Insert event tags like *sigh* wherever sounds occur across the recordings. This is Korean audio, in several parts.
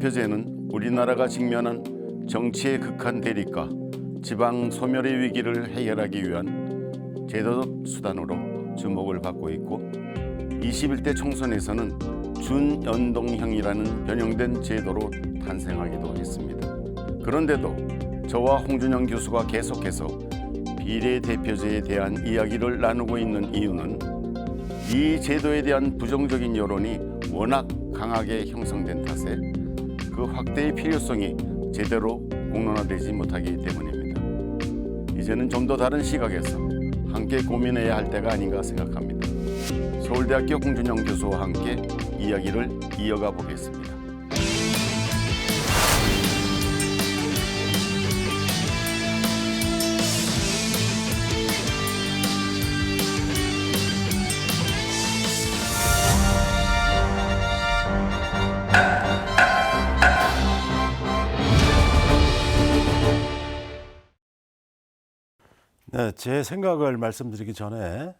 비례대표제는 우리나라가 직면한 정치의 극한 대립과 지방 소멸의 위기를 해결하기 위한 제도적 수단으로 주목을 받고 있고 21대 총선에서는 준연동형이라는 변형된 제도로 탄생하기도 했습니다. 그런데도 저와 홍준영 교수가 계속해서 비례대표제에 대한 이야기를 나누고 있는 이유는 이 제도에 대한 부정적인 여론이 워낙 강하게 형성된 탓에 그 확대의 필요성이 제대로 공론화되지 못하기 때문입니다. 이제는 좀 더 다른 시각에서 함께 고민해야 할 때가 아닌가 생각합니다. 서울대학교 홍준영 교수와 함께 이야기를 이어가 보겠습니다. 네, 제 생각을 말씀드리기 전에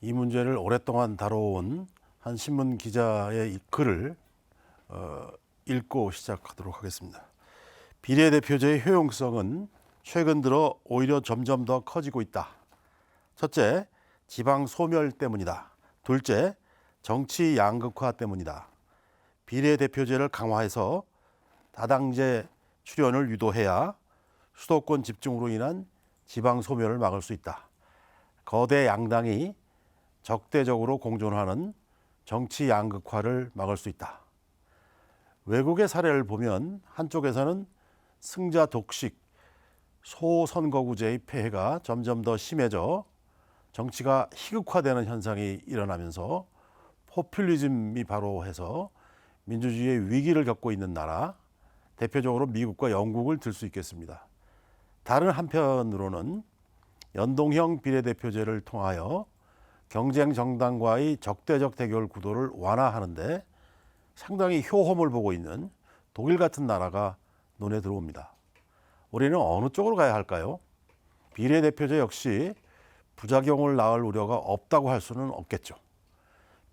이 문제를 오랫동안 다뤄온 한 신문 기자의 이 글을 어, 읽고 시작하도록 하겠습니다. 비례대표제의 효용성은 최근 들어 오히려 점점 더 커지고 있다. 첫째, 지방 소멸 때문이다. 둘째, 정치 양극화 때문이다. 비례대표제를 강화해서 다당제 출연을 유도해야 수도권 집중으로 인한 지방 소멸을 막을 수 있다. 거대 양당이 적대적으로 공존하는 정치 양극화를 막을 수 있다. 외국의 사례를 보면 한쪽에서는 승자 독식, 소선거구제의 폐해가 점점 더 심해져 정치가 희극화되는 현상이 일어나면서 포퓰리즘이 바로 해서 민주주의의 위기를 겪고 있는 나라, 대표적으로 미국과 영국을 들 수 있겠습니다. 다른 한편으로는 연동형 비례대표제를 통하여 경쟁 정당과의 적대적 대결 구도를 완화하는데 상당히 효험을 보고 있는 독일 같은 나라가 눈에 들어옵니다. 우리는 어느 쪽으로 가야 할까요? 비례대표제 역시 부작용을 낳을 우려가 없다고 할 수는 없겠죠.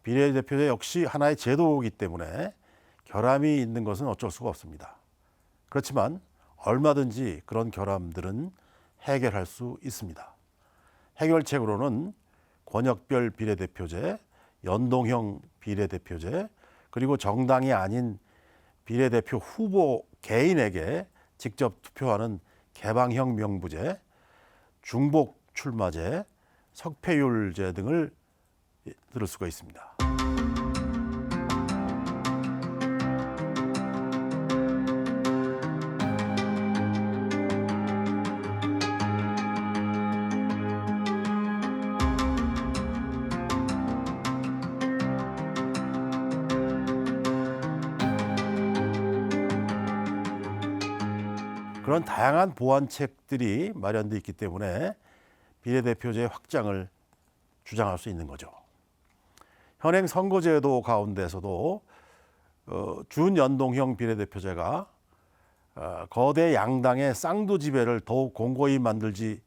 비례대표제 역시 하나의 제도이기 때문에 결함이 있는 것은 어쩔 수가 없습니다. 그렇지만 얼마든지 그런 결함들은 해결할 수 있습니다. 해결책으로는 권역별 비례대표제, 연동형 비례대표제, 그리고 정당이 아닌 비례대표 후보 개인에게 직접 투표하는 개방형 명부제, 중복 출마제, 석패율제 등을 들을 수가 있습니다. 그런 다양한 보완책들이 마련되어 있기 때문에 비례대표제 확장을 주장할 수 있는 거죠. 현행 선거제도 가운데서도 어, 준연동형 비례대표제가 어, 거대 양당의 쌍두 지배를 더욱 공고히 만들지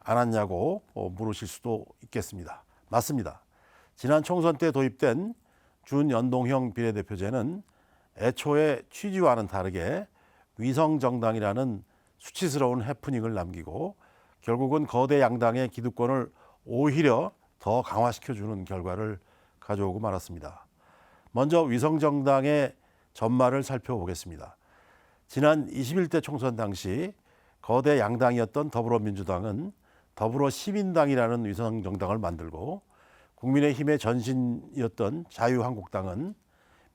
않았냐고 어, 물으실 수도 있겠습니다. 맞습니다. 지난 총선 때 도입된 준연동형 비례대표제는 애초에 취지와는 다르게 위성정당이라는 수치스러운 해프닝을 남기고 결국은 거대 양당의 기득권을 오히려 더 강화시켜주는 결과를 가져오고 말았습니다. 먼저 위성정당의 전말을 살펴보겠습니다. 지난 21대 총선 당시 거대 양당이었던 더불어민주당은 더불어 시민당이라는 위성정당을 만들고 국민의힘의 전신이었던 자유한국당은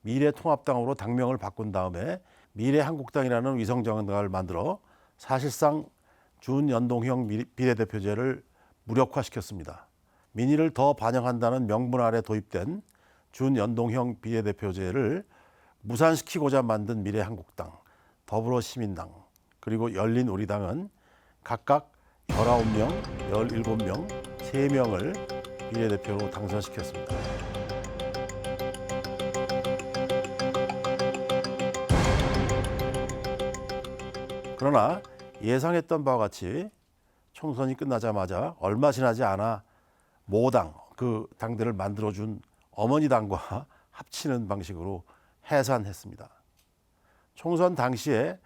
미래통합당으로 당명을 바꾼 다음에 미래한국당이라는 위성정당을 만들어 사실상 준연동형 비례대표제를 무력화시켰습니다. 민의를 더 반영한다는 명분 아래 도입된 준연동형 비례대표제를 무산시키고자 만든 미래한국당, 더불어시민당, 그리고 열린우리당은 각각 19명, 17명, 3명을 비례대표로 당선시켰습니다. 그러나 예상했던 바와 같이 총선이 끝나자마자 얼마 지나지 않아 모당 그 당들을 만들어준 어머니 당과 *laughs* 합치는 방식으로 해산했습니다. 총선 당시에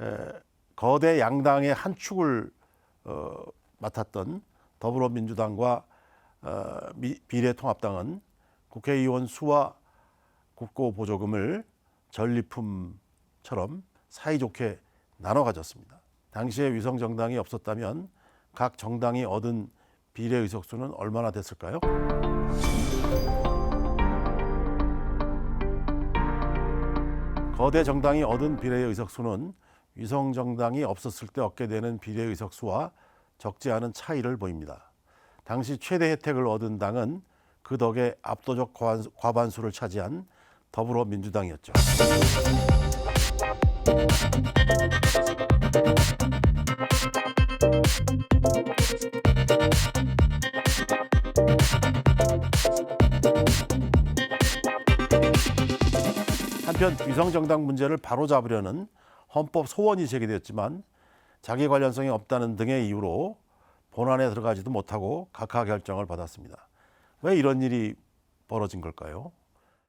에, 거대 양당의 한 축을 어, 맡았던 더불어민주당과 어, 미- 비례통합당은 국회의원 수와 국고 보조금을 전리품처럼 사이좋게 나눠 가졌습니다. 당시에 위성 정당이 없었다면 각 정당이 얻은 비례 의석수는 얼마나 됐을까요? 거대 정당이 얻은 비례 의석수는 위성 정당이 없었을 때 얻게 되는 비례 의석수와 적지 않은 차이를 보입니다. 당시 최대 혜택을 얻은 당은 그 덕에 압도적 과반- 과반수를 차지한 더불어민주당이었죠. 한편 위성정당 문제를 바로잡으려는 헌법 소원이 제기되었지만 자기 관련성이 없다는 등의 이유로 본안에 들어가지도 못하고 각하 결정을 받았습니다. 왜 이런 일이 벌어진 걸까요?